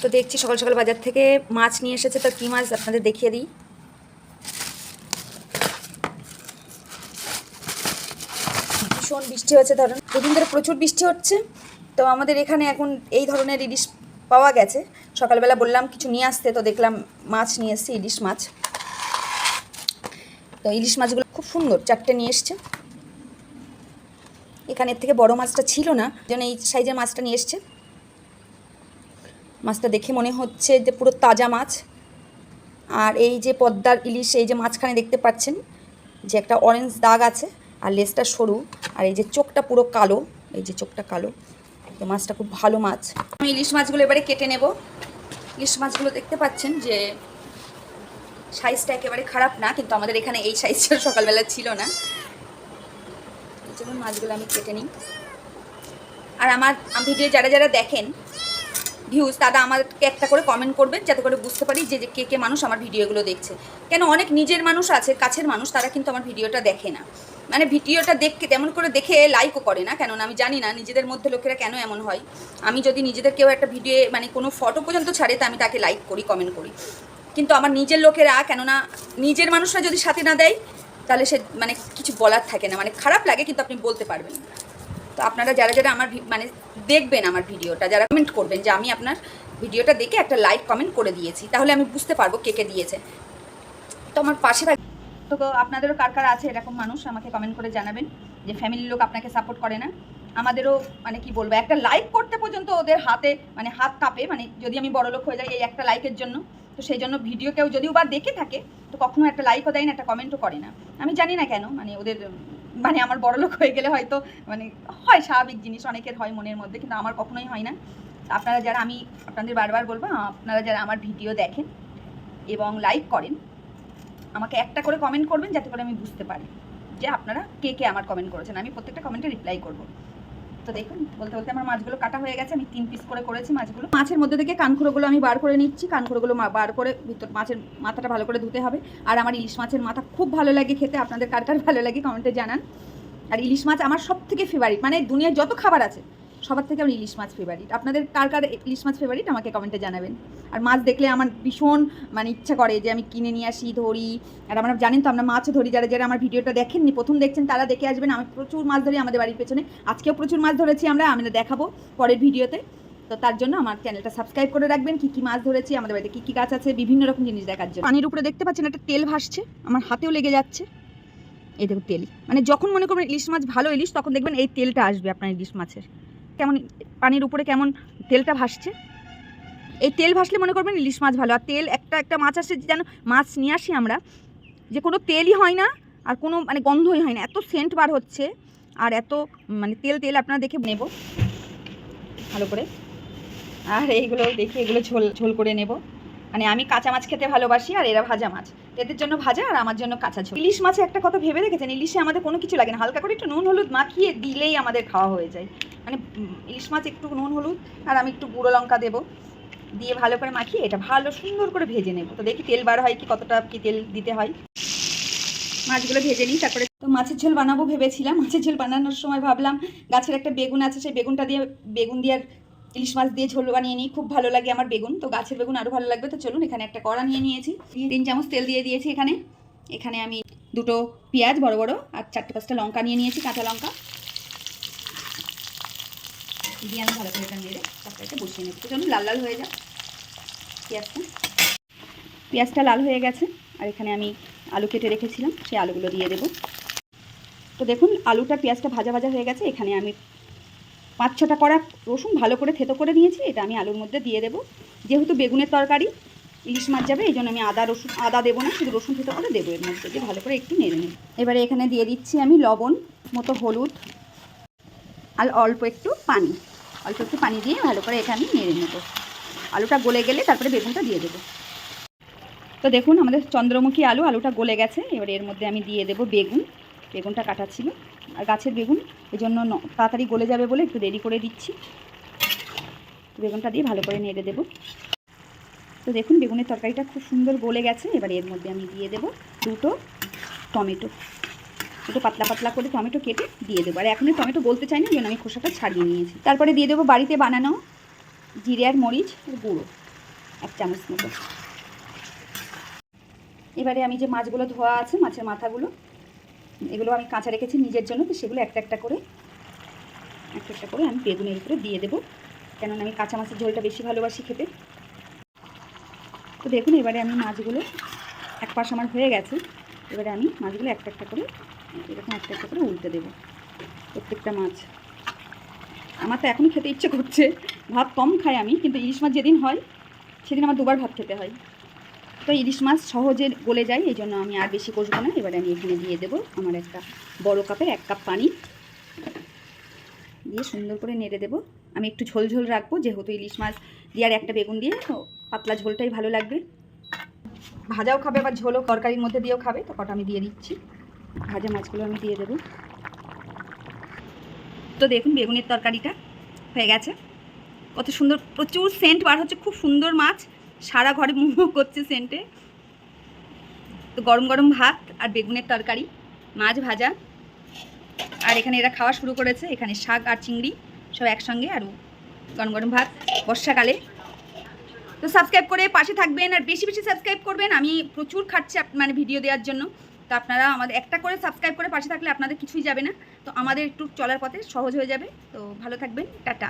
তো দেখছি সকাল সকাল বাজার থেকে মাছ নিয়ে এসেছে, তো কী মাছ আপনাদের দেখিয়ে দিই। ভীষণ বৃষ্টি হচ্ছে ধরুন। দুদিন ধরে প্রচুর বৃষ্টি হচ্ছে, তো আমাদের এখানে এখন এই ধরনের ইলিশ পাওয়া গেছে। সকালবেলা বললাম কিছু নিয়ে আসতে, তো দেখলাম মাছ নিয়ে এসছে, ইলিশ মাছ। তো ইলিশ মাছগুলো খুব সুন্দর, চারটে নিয়ে এসছে। এখানের থেকে বড় মাছটা ছিল না যেন এই সাইজের মাছটা নিয়ে এসছে। মাছটা দেখে মনে হচ্ছে যে পুরো তাজা মাছ। আর এই যে পদ্মার ইলিশ, এই যে মাঝখানে দেখতে পাচ্ছেন যে একটা অরেঞ্জ দাগ আছে আর লেজটা সরু। আর এই যে চোখটা পুরো কালো, এই যে চোখটা কালো। তো মাছটা খুব ভালো মাছ। আমি ইলিশ মাছগুলো এবারে কেটে নেব। ইলিশ মাছগুলো দেখতে পাচ্ছেন যে সাইজটা একেবারে খারাপ না, কিন্তু আমাদের এখানে এই সাইজটা সকালবেলা ছিল না। এই জন্য মাছগুলো আমি কেটে নিই। আর আমার ভিডিও যারা যারা দেখেন ভিউজ তারা আমাকে একটা করে কমেন্ট করবেন যাতে করে বুঝতে পারি যে যে কে কে মানুষ আমার ভিডিওগুলো দেখছে। কেন অনেক নিজের মানুষ আছে, কাছের মানুষ, তারা কিন্তু আমার ভিডিওটা দেখে না। মানে ভিডিওটা দেখতে, তেমন করে দেখে লাইকও করে না। কেননা আমি জানি না নিজেদের মধ্যে লোকেরা কেন এমন হয়। আমি যদি নিজেদের কেউ একটা ভিডিও মানে কোনো ফটো পর্যন্ত ছাড়ে, তা আমি তাকে লাইক করি কমেন্ট করি। কিন্তু আমার নিজের লোকেরা, কেননা নিজের মানুষরা যদি সাথে না দেয়, তাহলে সে মানে কিছু বলার থাকে না। মানে খারাপ লাগে, কিন্তু আপনি বলতে পারবেন তো আপনারা যারা যারা আমার মানে দেখবেন আমার ভিডিওটা, যারা কমেন্ট করবেন যে আমি আপনার ভিডিওটা দেখে একটা লাইক কমেন্ট করে দিয়েছি, তাহলে আমি বুঝতে পারব কে কে দিয়েছে। তো আমার পাশে তো আপনাদেরও কার কার আছে এরকম মানুষ? আমাকে কমেন্ট করে জানাবেন যে ফ্যামিলির লোক আপনাকে সাপোর্ট করে না। আমাদেরও মানে কি বলব, একটা লাইক করতে পর্যন্ত ওদের হাতে মানে হাত কাঁপে মানে যদি আমি বড় লোক হয়ে যাই এই একটা লাইকের জন্য। তো সেই জন্য ভিডিও কেউ যদিও বা দেখে থাকে, তো কখনো একটা লাইকও দেয় না, একটা কমেন্টও করে না। আমি জানি না কেন মানে ওদের মানে আমার বড় লোক হয়ে গেলে হয়তো মানে হয় স্বাভাবিক জিনিস, অনেকের হয় মনের মধ্যে, কিন্তু আমার কখনোই হয় না। আপনারা যারা, আমি আপনাদের বারবার বলব আপনারা যারা আমার ভিডিও দেখেন এবং লাইক করেন, আমাকে একটা করে কমেন্ট করবেন, যাতে করে আমি বুঝতে পারি যে আপনারা কে কে আমার কমেন্ট করেছেন। আমি প্রত্যেকটা কমেন্টে রিপ্লাই করব। তো দেখুন, বলতে বলতে আমার মাছগুলো কাটা হয়ে গেছে, আমি তিন পিস করে করেছি মাছগুলো। মাছের মধ্যে থেকে কানখুড়োগুলো আমি বার করে নিচ্ছি, কানখুড়োগুলো বার করে ভিতর মাছের মাথাটা ভালো করে ধুতে হবে। আর আমার ইলিশ মাছের মাথা খুব ভালো লাগে খেতে, আপনাদের কার কার ভালো লাগে কমেন্টে জানান। আর ইলিশ মাছ আমার সব থেকে ফেভারিট মানে দুনিয়ার যত খাবার আছে সবার থেকে আমার ইলিশ মাছ ফেভারিট আপনাদের কার কার ইলিশ মাছ ফেভারিট আমাকে কমেন্টে জানাবেন। আর মাছ দেখলে আমার ভীষণ মানে ইচ্ছা করে যে আমি কিনে নিয়ে আসি, ধরি। আর আমরা জানেন তো আমরা মাছও ধরি, যারা যারা আমার ভিডিওটা দেখেননি, প্রথম দেখছেন তারা দেখে আসবেন, আমি প্রচুর মাছ ধরি আমাদের বাড়ির পেছনে। আজকেও প্রচুর মাছ ধরেছি আমরা আমরা দেখাবো পরের ভিডিওতে। তো তার জন্য আমার চ্যানেলটা সাবস্ক্রাইব করে রাখবেন, কী কী মাছ ধরেছি, আমাদের বাড়িতে কী কী গাছ আছে, বিভিন্ন রকম জিনিস দেখার জন্য। পানির উপরে দেখতে পাচ্ছেন একটা তেল ভাসছে, আমার হাতেও লেগে যাচ্ছে। এই দেখো তেল। মানে যখন মনে করবেন ইলিশ মাছ ভালো ইলিশ, তখন দেখবেন এই তেলটা আসবে আপনার ইলিশ মাছের। কেমন, পানির উপরে কেমন তেলটা ভাসছে? এই তেল ভাসলে মনে করবেন ইলিশ মাছ ভালো। আর তেল, একটা একটা মাছ আসে যেন মাছ নিয়ে আসি আমরা, যে কোনো তেলই হয় না, আর কোনো মানে গন্ধই হয় না। এত সেন্ট বার হচ্ছে, আর এত মানে তেল তেল আপনারা দেখে নেব। ভালো করে। আর এইগুলো দেখি এগুলো ঝোল ঝোল করে নেব। মানে আমি কাঁচা মাছ খেতে ভালোবাসি, আর এরা ভাজা মাছ। এদের জন্য ভাজা, আর আমার জন্য কাঁচা ঝোল। ইলিশ মাছে একটা কথা ভেবে দেখেছেন? ইলিশে আমাদের কোনো কিছু লাগে না। হালকা করে একটু নুন, হলুদ মাখিয়ে দিলেই আমাদের খাওয়া হয়ে যায়। মানে ইলিশ মাছ একটু নুন, হলুদ, আর আমি একটু গুঁড়ো লঙ্কা দেবো। দিয়ে ভালো করে মাখিয়ে এটা ভালো সুন্দর করে ভেজে নেব। তো দেখি তেল বার হয় কি, কতটা কি তেল দিতে হয়। মাছগুলো ভেজে নিই, তারপরে তো মাছের ঝোল বানাবো ভেবেছিলাম। মাছের ঝোল বানানোর সময় ভাবলাম, গাছের একটা বেগুন আছে, সেই বেগুনটা দিয়ে, বেগুন দিয়ে আর ইলিশ মাছ দিয়ে ঝোল বানিয়ে নিই। খুব ভালো লাগে আমার বেগুন। তো গাছের বেগুন আরও ভালো লাগবে। তো চলুন, এখানে একটা কড়া নিয়ে নিয়েছি। তিন চামচ তেল দিয়ে দিয়েছি এখানে। এখানে আমি দুটো পেঁয়াজ, বড় বড়, আর চারটে পাঁচটা লঙ্কা নিয়ে নিয়েছি, কাঁচা লঙ্কা। দিয়ে আমি ভালো করে এটা নেড়ে তরকারিটা বসিয়ে নেব। তো লাল লাল হয়ে যাক পেঁয়াজটা। পেঁয়াজটা লাল হয়ে গেছে, আর এখানে আমি আলু কেটে রেখেছিলাম, সেই আলুগুলো দিয়ে দেবো। তো দেখুন, আলুটা পেঁয়াজটা ভাজা ভাজা হয়ে গেছে, এখানে আমি পাঁচ ছটা করা রসুন ভালো করে থেতো করে নিয়েছি, এটা আমি আলুর মধ্যে দিয়ে দেবো। যেহেতু বেগুনের তরকারি, ইলিশ মাছ যাবে, এই জন্য আমি আদা রসুন, আদা দেবো না, শুধু রসুন থেতো করে দেবো এর মধ্যে দিয়ে ভালো করে একটু নেড়ে নেব। এবারে এখানে দিয়ে দিচ্ছি আমি লবণ, মতো হলুদ আর অল্প একটু পানি। অল্প একটু পানি দিয়ে ভালো করে এখানে নেড়ে নেব। আলুটা গলে গেলে তারপরে বেগুনটা দিয়ে দেবো। তো দেখুন, আমাদের চন্দ্রমুখী আলু, আলুটা গলে গেছে। এবার এর মধ্যে আমি দিয়ে দেবো বেগুন। বেগুনটা কাটা ছিল। আর গাছের বেগুন এই জন্য তাড়াতাড়ি গলে যাবে বলে একটু দেরি করে দিচ্ছি। বেগুনটা দিয়ে ভালো করে নেড়ে দেবো। তো দেখুন, বেগুনের তরকারিটা খুব সুন্দর গলে গেছে। এবার এর মধ্যে আমি দিয়ে দেবো দুটো টমেটো। দুটো পাতলা পাতলা করে টমেটো কেটে দিয়ে দেবো। আর এখনই টমেটো বলতে চাই না জন্য আমি খোসাটা ছাড়িয়ে নিয়েছি। তারপরে দিয়ে দেবো বাড়িতে বানানো জিরে আর মরিচ গুঁড়ো, এক চামচ মতো। এবারে আমি যে মাছগুলো ধোয়া আছে, মাছের মাথাগুলো, এগুলো আমি কাঁচা রেখেছি নিজের জন্য, তো সেগুলো একটা একটা করে, একটা একটা করে আমি বেগুনের উপরে দিয়ে দেবো। কেননা আমি কাঁচা মাছের ঝোলটা বেশি ভালোবাসি খেতে। তো দেখুন, এবারে আমি মাছগুলো এক পাশ আমার হয়ে গেছে। এবারে আমি মাছগুলো একটা একটা করে এরকম একটা একটা করে উল্টে দেবো। প্রত্যেকটা মাছ। আমার তো এখনই খেতে ইচ্ছে করছে। ভাত কম খাই আমি, কিন্তু ইলিশ মাছ যেদিন হয়, সেদিন আমার দুবার ভাত খেতে হয়। তো ইলিশ মাছ সহজে গলে যায়, এই জন্য আমি আর বেশি কষবো না। এবারে আমি এখানে দিয়ে দেবো আমার একটা বড় কাপের এক কাপ পানি। দিয়ে সুন্দর করে নেড়ে দেবো। আমি একটু ঝোল ঝোল রাখব, যেহেতু ইলিশ মাছ দিয়ে আর একটা বেগুন দিয়ে, তো পাতলা ঝোলটাই ভালো লাগবে। ভাজাও খাবে, আবার ঝোলও তরকারির মধ্যে দিয়েও খাবে, তো কটা আমি দিয়ে দিচ্ছি। ভাজা মাছগুলো আমি দিয়ে দেবো। তো দেখুন বেগুনের তরকারিটা হয়ে গেছে। কত সুন্দর, প্রচুর সেন্ট বার হচ্ছে, খুব সুন্দর মাছ। সারা ঘরে মুহ করছে সেন্টে তো গরম গরম ভাত আর বেগুনের তরকারি, মাছ ভাজা। আর এখানে এরা খাওয়া শুরু করেছে, এখানে শাক আর চিংড়ি সব একসঙ্গে আর গরম গরম ভাত বর্ষাকালে। তো সাবস্ক্রাইব করে পাশে থাকবেন আর বেশি বেশি সাবস্ক্রাইব করবেন। আমি প্রচুর আপ- মানে ভিডিও দেওয়ার জন্য। তো আপনারা আমাদের, একটা করে সাবস্ক্রাইব করে পাশে থাকলে আপনাদের কিছুই যাবে না। তো আমাদের একটু চলার পথে সহজ হয়ে যাবে। তো ভালো থাকবেন। টাটা।